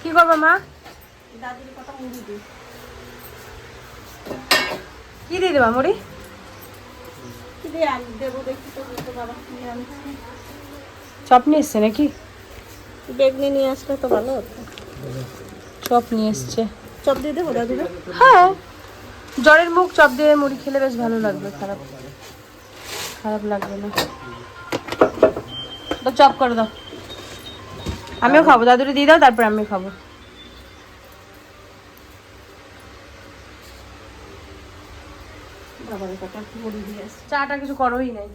কি করব মা? দাদুর কথা মুড়ি দিই কি দিয়ে দেবা মুড়ি? চপ নিয়ে এসছে নাকি? বেগনি নিয়ে আসলে তো ভালো হতো। চপ নিয়ে এসছে। চপ দিয়ে দেবো দাদু হ্যাঁ। জ্বরের মুখ চপ দিয়ে মুড়ি খেলে বেশ ভালো লাগবে খারাপ। খারাপ লাগবে না। তো চপ করে দাও। আমিও খাব দাদুরে দিয়ে দাও তারপর আমি খাব। চাটা কিছু করোই নাই।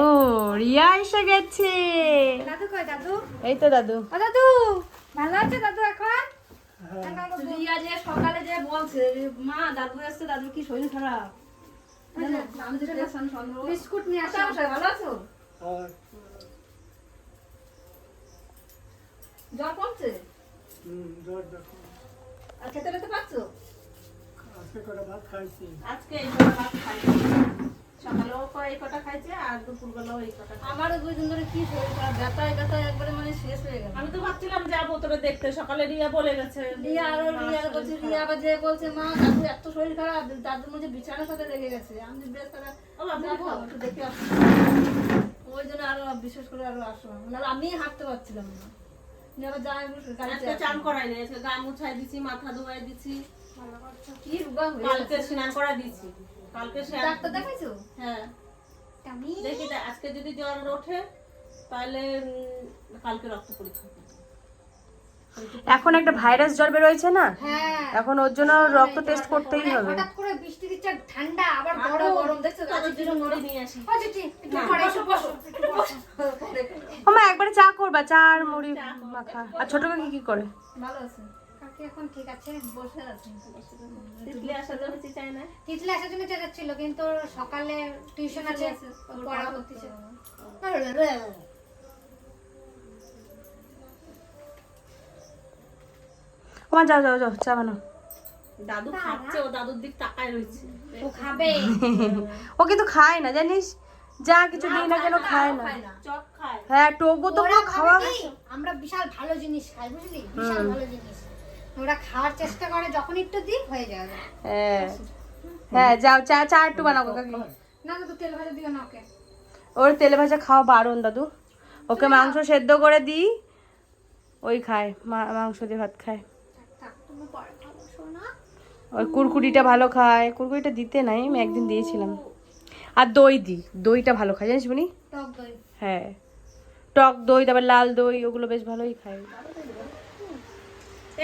ও রিয়া এসে গেছে। দাদু কই দাদু? এই তো দাদু। ও দাদু ভালো আছে দাদু এখন? রিয়া যে সকালে যে বলছে মা দাদু এসছে কি শরীর খারাপ? বিস্কুট নিয়ে আসো। ভালো আছো? জ্বর কমছে? আর খেতে পেতে পারছ? আজকে এই কটা ভাত খাইছে। সকালেও এই কটা খাইছে আর দুপুরবেলাও এই কটা আমারও দুই দিন ধরে কি শরীর খারাপ ব্যথায় ব্যথায় একবারে মানে শেষ হয়ে গেল। আমি তো ভাবছিলাম যাব তোরে দেখতে সকালে রিয়া বলে গেছে। রিয়া আরও রিয়া আরও বলছে রিয়া। আবার যে বলছে মা দাদু এত শরীর খারাপ দাদুর মধ্যে বিছানার সাথে লেগে গেছে। আমি বেশ তারা দেখে আসব ওই জন্য আরও বিশেষ করে আরও আসলাম নাহলে আমি হাঁটতে পারছিলাম না। নিয়ে আবার যাই গাড়িতে আজকে চান করাই নাই গা মুছাই দিছি মাথা ধোয়াই দিছি। কি রোগা হয়ে কালকে স্নান করা দিছি। কালকে ডাক্তার দেখাইছো? হ্যাঁ। আমি দেখি আজকে যদি জ্বর ওঠে তাহলে কালকে রক্ত পরীক্ষা করব। এখন একটা ভাইরাস জ্বর বেরোয়েছে না? হ্যাঁ। এখন ওর জন্য রক্ত টেস্ট করতেই হবে। বৃষ্টি দিচ্ছে ঠান্ডা আবার গরম গরম। একবারে চা করবা চা আর মুড়ি মাখা আর ছোট কাকি কি করে? ভালো আছে। এখন ঠিক আছে বসে আছে। তিতলি আসার জন্য কি চাই না? তিতলি আসার জন্য চেঁচাচ্ছিল কিন্তু সকালে টিউশন আছে পড়া করতেছে। মা যাও যাও যাও চা বানাও। দাদু খাচ্ছে ও দাদুর দিক তাকায় রয়েছে। ও খাবে? ও কিন্তু খায় না জানিস? যা কিছু দিই না কেন খায় না। চপ খায়। হ্যাঁ টোগো তো পুরো খাওয়া আমরা বিশাল ভালো জিনিস খাই বুঝলি? বিশাল ভালো জিনিস। ওরা খাওয়ার চেষ্টা করে যখন একটু দিই হয়ে যাবে হ্যাঁ। হ্যাঁ যাও চা চা একটু বানাও কাকি। না তো তেল ভাজা দিও না ওকে। ওর তেলে ভাজা খাওয়া বারণ দাদু। ওকে মাংস সেদ্ধ করে দিই ওই খায় মা- মাংস দিয়ে ভাত খায়। পরে খাব ওই কুরকুরিটা ভালো খায়। কুরকুরিটা দিতে নাই আমি একদিন দিয়েছিলাম। আর দই দিই দইটা ভালো খায় জানিস বুনি? হ্যাঁ। টক দই তারপর লাল দই ওগুলো বেশ ভালোই খায়।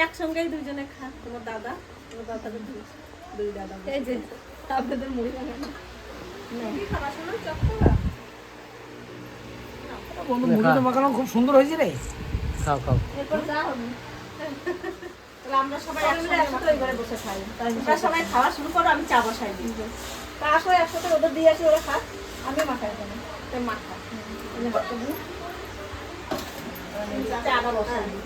একসঙ্গেই দুজনে খা তোমার দাদা তোমার দাদা দুই দুই দাদা এই যে আপনাদের মুড়ি খাবার সময় চপ খাবা বন্ধু মুড়িটা মাখানো খুব সুন্দর হয়েছে রে। খাও খাও। এরপর যা হবে। আমরা সবাই একসাথে ঘরে বসে খাই। তোমরা সবাই খাওয়া শুরু করো আমি চা বসাই দিই। তা আসো একসাথে ওদের দিয়ে আসি ওরা খাক। আমি দেবো তো বসাই দিই।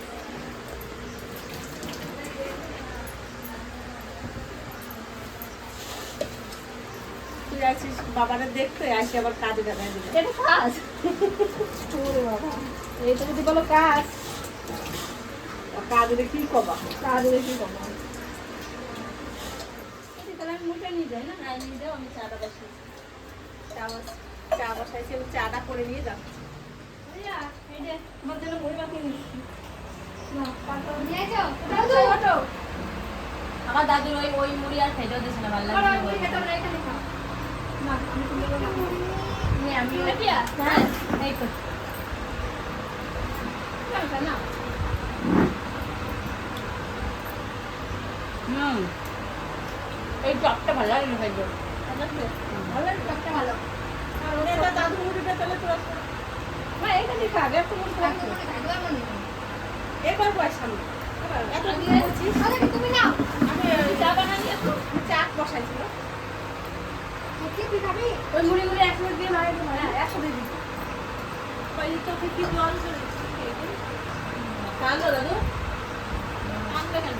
বাবারে দেখতে আসি আবার কাজে দিবে। এটা কাজ। বাবা। এইটা যদি বলো কাজ। কাজে কি কবা? কাজ বেশি কম তাহলে আমি মুখে নিয়ে যাই না? নিয়ে যাও আমি চাটা বসাই চা চা বসাইছি আমি চাটা করে নিয়ে যাচ্ছি। রিয়া, এই যে তোমার জন্য মুড়ি মাখিয়ে নিচ্ছি। না, পাল্টা নিয়ে যাও দাদু, ওঠো। আমার দাদুর ওই ওই মুড়ি আর খেতেও দিচ্ছে না ভালো আমি হ্যাঁ এই তো। খাও, না। হুম। এই চপটা ভালো লাগে না খাইতে। ভালো টকটা ভালো। মুড়ি বয়স এত দিয়ে তুমি নাও। আমি চা বানানি একটু। চা বসাইছিল ওই মুড়িগুলো একসাথে দিয়ে মারা দিই, হ্যাঁ, একসাথে দিই। ওই চোখে কি জল চলে কালো দাদু। আনবে কেন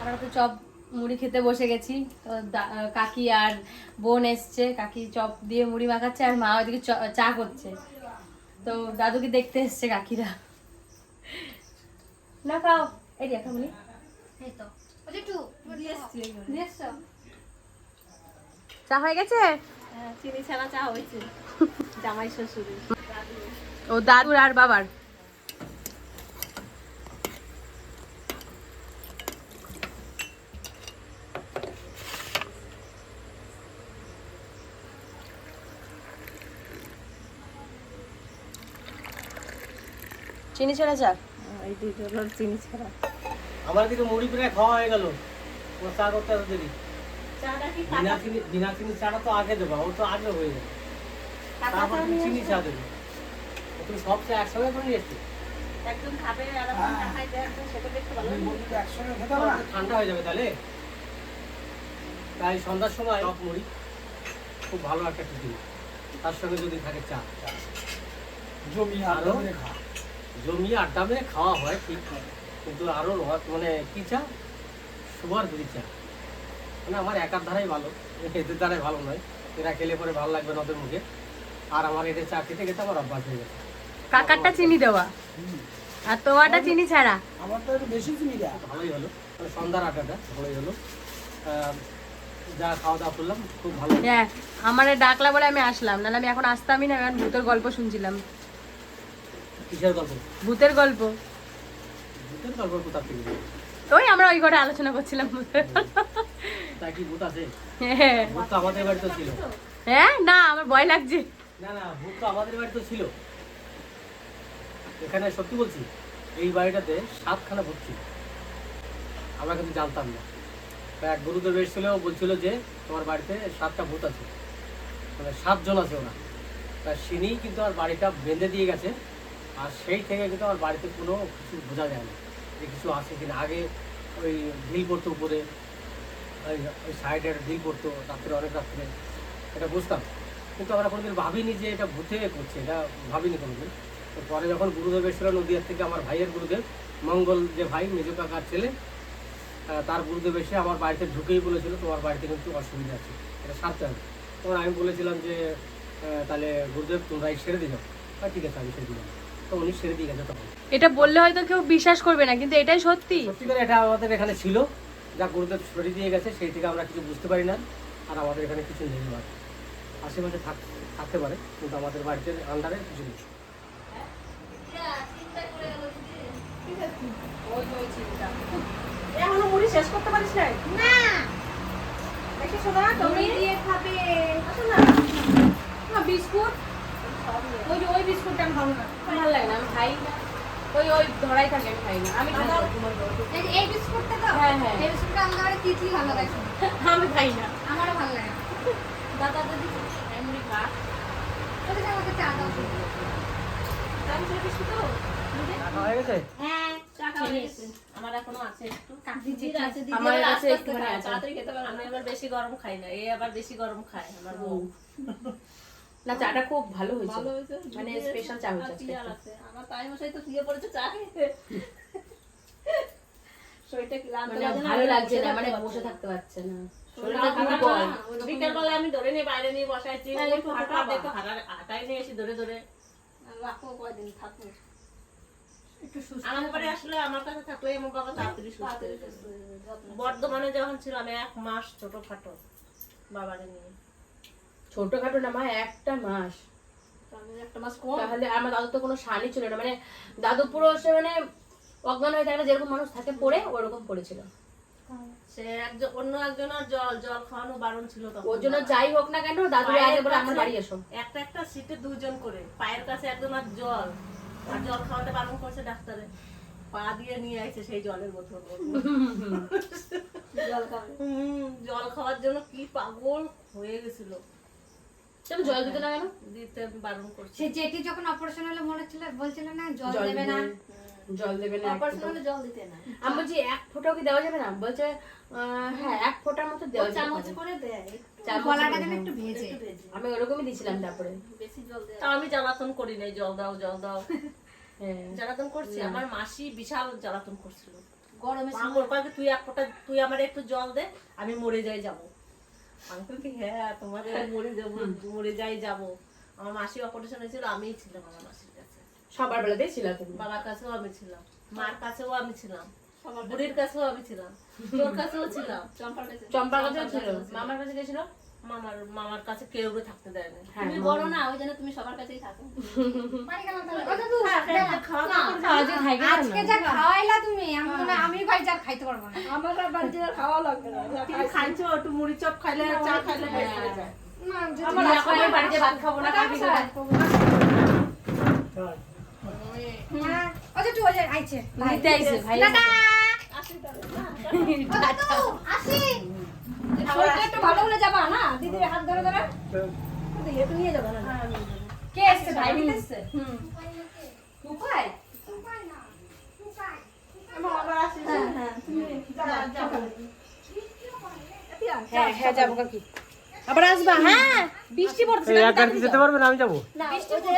আমরা তো চপ মুড়ি খেতে বসে গেছি। তো কাকি আর বোন এসছে কাকি চপ দিয়ে মুড়ি মাখাচ্ছে আর মা ওইদিকে চা করছে। তো দাদুকে দেখতে এসছে কাকিরা। না খাও এই দেখা চা হয়ে গেছে? হ্যাঁ, চিনি ছাড়া চা হয়েছে। জামাই শ্বশুরের ও দাদুর আর বাবার? চিনি ছাড়া চা এই দুটো চিনি ছাড়া। আমার দিকে মুড়ি প্রায় খাওয়া হয়ে গেল। ও চা করতে এত দেরি। চাটা কি বিনা চিনি বিনা চিনি চাটা তো আগে দেবো ও তো আগে হয়ে যাবে। তারপর তুমি চিনি চা দেবে। তুমি সব চা একসঙ্গে করে নিয়ে এসছো একজন খাবে আর একজন সেটা দেখতে ভালো লাগে। ঠান্ডা হয়ে যাবে তাহলে। তাই সন্ধ্যার সময় টক মুড়ি খুব ভালো একটা টিফিন। তার সঙ্গে যদি থাকে চা জমি আরও জমিয়ে আড্ডা মেরে খাওয়া হয় ঠিক কিন্তু আরও র- মানে কি চা? সুগার দুই চা। মানে আমার একার ধারাই ভালো এদের দ্বারাই ভালো নয়। এরা খেলে পরে ভালো লাগবে না ওদের মুখে। আর আমার এদের চা খেতে খেতে আমার অভ্যাস হয়ে গেছে। কাকারটা চিনি দেওয়া। আর তোমারটা চিনি ছাড়া? আমার তো একটু বেশি চিনি দেয়। ভালোই হলো। মানে সন্ধ্যার আড্ডাটা ভালোই হলো। যা খাওয়া দাওয়া করলাম খুব ভালো। হ্যাঁ আমারে ডাকলা বলে আমি আসলাম। নাহলে আমি এখন আসতামই না আমি ভূতের গল্প শুনছিলাম। কিসের গল্প? ভূতের গল্প। ভূতের গল্প কোথা থেকে? ওই আমরা ওই ঘরে আলোচনা করছিলাম। ভূতের তা কি ভূত আছে? হ্যাঁ। ভূত আমাদের বাড়িতে ছিল। হ্যাঁ না আমার ভয় লাগছে। না না ভূত তো আমাদের বাড়িতে ছিল। এখানে সত্যি বলছি এই বাড়িটাতে সাতখানা ভূত ছিল। আমরা কিন্তু জানতাম না। এক গুরুদেব এসেছিল ও বলছিল যে তোমার বাড়িতে সাতটা ভূত আছে। মানে সাতজন আছে ওরা। তা সিনি কিন্তু আমার বাড়িটা বেঁধে দিয়ে গেছে। আর সেই থেকে কিন্তু আমার বাড়িতে কোনো কিছু বোঝা যায় না যে কিছু আছে কিনা। আগে ওই ঢিল পড়তো উপরে, ওই ওই সাইডে একটা ঢিল পড়তো রাত্রে অনেক রাত্রে। এটা বুঝতাম। কিন্তু আমরা কোনোদিন ভাবিনি যে এটা ভূতে করছে এটা ভাবিনি কোনোদিন। তো পরে যখন গুরুদেব এসেছিল নদীয়ার থেকে, আমার ভাইয়ের গুরুদেব, মঙ্গল যে ভাই, মেজো কাকার ছেলে তার গুরুদেব এসে আমার বাড়িতে ঢুকেই বলেছিল, তোমার বাড়িতে কিন্তু অসুবিধা আছে, এটা সারতে হবে। তখন আমি বলেছিলাম যে তাহলে গুরুদেব তোমরা এই সেরে দিয়ে যাও আর ঠিক আছে, আমি সেরে দিলাম। তো উনি সেরে দিয়ে গেছে তখন। এটা বললে হয়তো কেউ বিশ্বাস করবে না কিন্তু এটাই সত্যি। সত্যিকার এটা আমাদের এখানে ছিল। যা গুরুদেব সরিয়ে দিয়ে গেছে সেই থেকে আমরা কিছু বুঝতে পারি না আর আমাদের এখানে কিছু নেই আশেপাশে থাক থাকতে পারে কিন্তু আমাদের বাড়িতে আন্ডারে কিছু নেই। এখনও মুড়ি শেষ করতে পারিস নাই? না। দেখি শোনা তুমি দিয়ে খাবে। আসো না। না বিস্কুট। ওই যে ওই বিস্কুটটা আমি খাব না। ভালো লাগে না আমি খাই না। ওই ওই ধরাই থাকে আমি খাই না। আমি খাই এই বিস্কুটটা তো? হ্যাঁ, হ্যাঁ। এই বিস্কুটটা আমাদের বাড়ি তিতলি ভালো লাগে? আমি খাই না। আমারও ভালো লাগে দাদা দাদি খা। ওদের আমাকে চা দাও। আমি তো? হয়ে গেছে। আমার এখনও আছে একটু। আছে আমার কাছে। তাড়াতাড়ি খেতে পারে আমি আবার বেশি গরম খাই না এই আবার বেশি গরম খায় আমার বউ। না চাটা খুব ভালো হয়েছে। মানে স্পেশাল চা হয়েছে? আমার তাই মশাই তো শুয়ে পড়েছে চা শরীরটা ক্লান্ত মানে ভালো লাগছে না মানে বসে থাকতে পারছে না। বিকেলবেলা আমি ধরে নিয়ে বাইরে নিয়ে বসাইছি। ওই একটু হাঁটা হাঁটাবা। দেখো হাঁটাই নিয়ে এসে ধরে ধরে। রাখো কয়দিন থাকব আমার পরে আসলে আমার কাছে থাকলে আমার বাবা তাড়াতাড়ি সুস্থ বর্ধমানে যখন ছিলাম এক মাস ছোটখাটো বাবারে নিয়ে। ছোটখাটো না মা একটা মাস। একটা মাস কম। তাহলে আমার দাদু তো কোনো শানি ছিল না। মানে দাদু পুরো সে মানে অজ্ঞান হয়ে থাকে যেরকম মানুষ থাকে পড়ে ওরকম পড়েছিল। সে একজন অন্য একজনের জল জল খাওয়ানো বারণ ছিল তখন। ওর জন্য যাই হোক না কেন দাদু পায়ের আগে বলে আমার কাছে- বাড়ি এসো। একটা একটা সিটে দুজন করে। পায়ের কাছে একজন আর জল। আর জল খাওয়াতে বারণ করছে ডাক্তারে। পা দিয়ে নিয়ে সেই জলের বোতল। জল জল খাওয়ার জন্য কি পাগল হয়ে গেছিল। তুমি জল দিতে না কেন? দিতে বারণ করছে। সে যখন অপারেশন হলো মনে ছিল বলছিল না জল জল দেবে না। জল দেবে না অপারেশন হলে জল দিতে না। আমি বলছি এক ফোঁটাও কি দেওয়া যাবে না? বলছে হ্যাঁ এক ফোঁটার মতো দেওয়া যাবে। চামচ করে দেয়। গলাটা যেন। একটু ভেজে। আমি ওরকমই দিছিলাম তারপরে। বেশি জল দেয় আমি জ্বালাতন করি নাই জল দাও জল দাও। হ্যাঁ। জ্বালাতন করছি আমার মাসি বিশাল জ্বালাতন করছিল। গরমে তুই এক ফোঁটা তুই আমার একটু জল দে আমি মরে যাই যাব। আমি বলি হ্যাঁ। তোমাদের মরে যাব মরে যাই যাব। আমার মাসি অপারেশন হয়েছিল আমিই ছিলাম আমার মাসির কাছে। সবার বেলাতেই ছিলাম বাবার কাছেও আমি ছিলাম মার কাছেও আমি ছিলাম বুড়ির কাছেও আমি ছিলাম তোর কাছেও ছিলাম। চম্পার কাছে চম্পার কাছেও ছিল মামার কাছে গেছিল মামার মামার কাছে কেউ থাকতে দেয় না। তুমি বড় না ওই জন্য তুমি সবার কাছেই থাকো। দাওয়া করে। আজকে যা খাওয়াইলা তুমি আমি হয় যা খাইতে পারব না। আমার বাড়িতে খাওয়া লাগবে না। খাইছো। একটু মুড়ি চপ খাইলে চা খাইলে হয়ে আমার এখন বাড়িতে ভাত খাব না হ্যাঁ, আইছে। নিতে আইছে ভাই টাটা। আসি। শরীরটা একটু ভালো হলে যাবা না? দিদির হাত ধরে ধরে? একটু নিয়ে যাবে না? কে এসছে? ভাই নিতে এসছে? উপায় হ্যাঁ হ্যাঁ। হ্যাঁ হ্যাঁ আবার আসবা? হ্যাঁ বৃষ্টি পড়ছে একা যেতে পারবেন আমি যাব। না বৃষ্টি পড়ছে